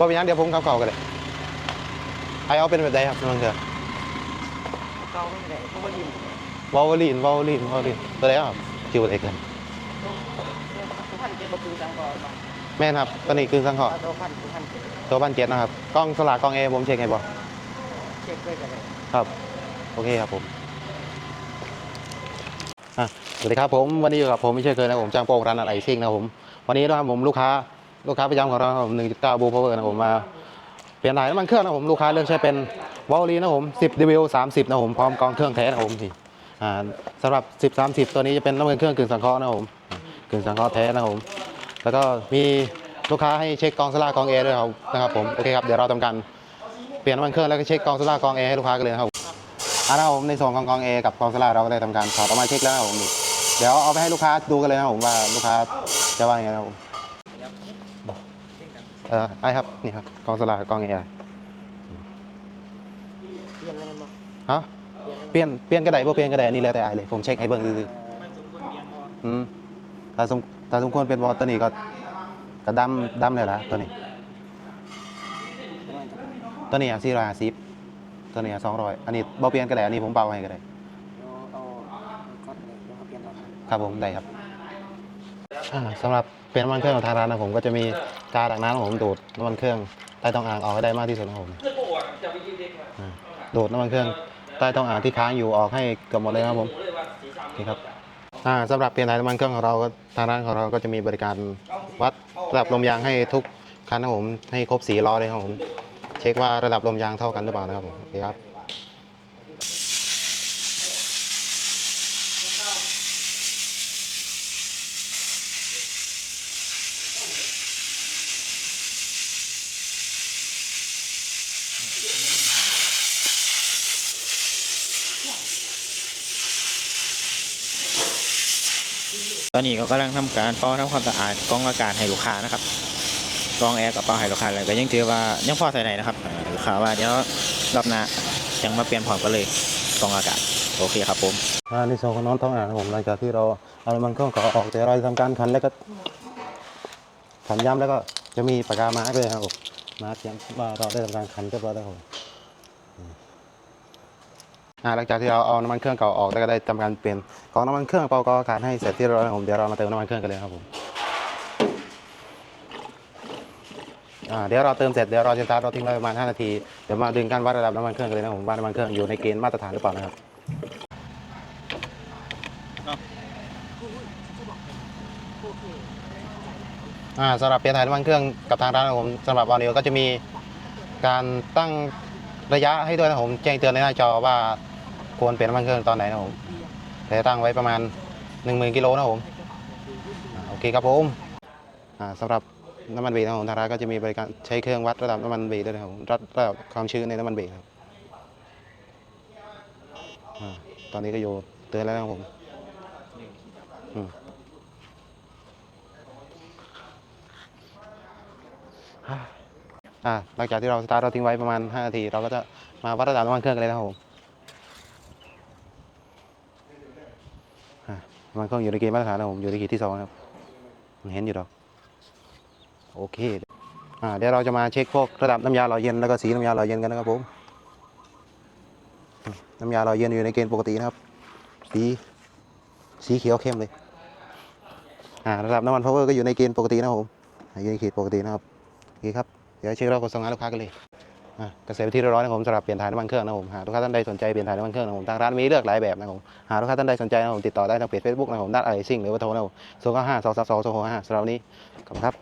บ่เป็นหยังเดี๋ยวผมขับเข้ากันเลยไอเอาเป็นแบบใดครับน้องเถอะเก่าไม่ได้เพราะว่าดินวอลลีนวอลลีนวอลลีนตัวไหนครับคิวอะไรกันทุกพันเจ็ดประตูจังก่อนมาแม่นครับตัวนี้คือสังเคราะห์ตัวพันเจ็ดตัวบ้านเจ็ดนะครับกล้องสลากกล้องเอผมเช็คไงบ่เช็คด้วยกันเลยครับ โอเคครับผมอะสวัสดีครับผมวันนี้อยู่กับผมไม่เช่นเคยนะผมจ้างโป้งร้านอะไรซิ่งนะครับผม วันนี้นะครับผมลูกค้า ลูกค้าประจำของเราครับผม1.9บูพาวเวอร์นะผมมาเปลี่ยนถ่ายน้ำมันเครื่องนะผมลูกค้าเลือกใช้เป็นวอลลีนะผม10 DBO 30นะผมพร้อมกองเครื่องแท้นะผมนี่อ่าสำหรับ 10 30 ตัวนี้จะเป็นน้ำมันเครื่องกึ่งสังเคราะห์นะผมกึ่งสังเคราะห์แท้นะผมแล้วก็มีลูกค้าให้เช็คกองสลากกองเอด้วยครับนะครับผมโอเคครับเดี๋ยวเราทำการเปลี่ยนน้ำมันเครื่องแล้วก็เช็คกองสลากกองเอให้ลูกค้ากันเลยนะครับอ่านะครับผมในส่วนของกองเอกับกองสลากเราก็ได้ทำการถอดออกมาเช็คแล้วนะผมเดี๋ยวเอาไปให้ลูกค้าดูกันเลยนะผมว่าลูกค้าจะว่ายังไงนะครับผม เออไอ้ครับ นี่ครับกองสลากกับกองเอเปลี่ยนอะไรมาฮะเปลี่ยนเปลี่ยนกระไดบ่เปลี่ยนกระไดอันนี่แล้วแต่ไอ้เลยผมเช็คให้เบิ่งคือๆอืมถ้าสมถ้าสมควรเป็นบอลตัวนี้ก็ก็ดำดำเลยละตัวนี้ ตัวนี้อะสี่ร้อยห้าสิบตัวนี้อะสองร้อยอันนี้บ่เปลี่ยนกระไดอันนี้ผมเบาให้กระไดเอาเอาก๊อตเลยแล้วเปลี่ยนออกครับผมได้ครับ อ่าสำหรับเป็นน้ำมันเครื่องของทางร้านนะผมก็จะมีกาดักน้ำของผมดูดน้ำมันเครื่องใต้ท้องอ่างออกให้ได้มากที่สุดนะครับผมอ่าดูดน้ำมันเครื่องใต้ท้องอ่างที่ค้างอยู่ออกให้เกือบหมดเลยนะครับผมนี่ครับ อ่าสำหรับเปลี่ยนถ่ายน้ำมันเครื่องของเราก็ทางร้านของเราก็จะมีบริการวัดระดับลมยางให้ทุกคันนะครับผมให้ครบสีล้อเลยครับผมเช็คว่าระดับลมยางเท่ากันหรือเปล่านะครับผมโอเคครับ ตอนนี้ก็กำลังทำการเป่าทำความสะอาดกรองอากาศให้ลูกค้านะครับกรองแอร์กับเป่าให้ลูกค้าเลยก็ยังถือว่ายังพอใส่ไหนนะครับลูกค้าว่าเดี๋ยวรอบหน้ายังมาเปลี่ยนพร้อมกันเลยกรองอากาศโอเคครับผมอ่าในส่วนของน้องท้องอ่านะครับผมหลังจากที่เราเอาน้ำมันเครื่องก่อออกเดี๋ยวเราจะทำการคันแล้วก็ขันย้ำแล้วก็จะมีปากกามาร์กเลยครับผมมาร์กย้ำว่าเราได้ทำการคันเรียบร้อยแล้วครับ หลังจากที่เราเอาน้ำมันเครื่องเก่าออกแล้วก็ได้ทำการเปลี่ยนกรองน้ำมันเครื่องเป่ากรองอากาศให้เสร็จที่เรียบร้อยผมเดี๋ยวเรามาเติมน้ำมันเครื่องกันเลยครับผมเดี๋ยวเราเติมเสร็จเดี๋ยวเราจะสตาร์ทเราทิ้งไว้ประมาณ 5 นาทีเดี๋ยวมาดึงการวัดระดับน้ำมันเครื่องกันเลยนะผมว่าน้ำมันเครื่องอยู่ในเกณฑ์มาตรฐานหรือเปล่านะครับสำหรับเปลี่ยนถ่ายน้ำมันเครื่องกับทางร้านผมสำหรับวานิวก็จะมีการตั้งระยะให้ด้วยนะผมแจ้งเตือนในหน้าจอว่า ควรเปลี่ยนน้ำมันเครื่องตอนไหนนะผมแต่ตั้งไว้ประมาณ 1 0,000กิโลนะผมโอเคครับผมอ่าสำหรับน้ำมันเบรกนะครับผมทางร้านก็จะมีบริการใช้เครื่องวัดระดับน้ำมันเบรกด้วยนะครับผมวัดระดับความชื้นในน้ำมันเบรกครับอ่าตอนนี้ก็อยู่เตือนแล้วนะครับผมอ่าหลังจากที่เราสตาร์ทเราทิ้งไว้ประมาณ 5 นาที เราก็จะมาวัดระดับน้ำมันเครื่องกันเลยนะครับผมอ่าน้ำ มันเครื่องอยู่ในเกณฑ์มาตรฐานนะผมอยู่ในขีดที่สองครับเห็นอยู่ดอกโอเคอ่าเดี๋ยวเราจะมาเช็คพวกระดับน้ำยาหล่อเย็นแล้วก็สีน้ำยาหล่อเย็นกันนะครับผมน้ำยาหล่อเย็นอยู่ในเกณฑ์ปกตินะครับ สีสีเขียวเข้มเลยอ่าระดับน้ำมันพาวเวอร์ก็อยู่ในเกณฑ์ปกตินะครับผมอยู่ในขีดปกตินะครับโอเคครับเดี๋ยวเช็คเรากดส่งงานลูกค้ากันเลย กษตรวิธีเรียบร้อยนะครับผมสำหรับเปลี่ยนถ่ายน้ำมันเครื่องนะครับผมหากลูกค้าท่านใดสนใจเปลี่ยนถ่ายน้ำมันเครื่องนะครับผมทางร้านมีเลือกหลายแบบนะครับผมหากลูกค้าท่านใดสนใจนะครับผมติดต่อได้ทางเพจเฟซบุ๊กนะครับผมด้านไอซิ่งหรือว่าโทรนะผมศูนย์เก้าห้าสองสามสองสองหกห้าสำหรับวันนี้ขอบคุณครับ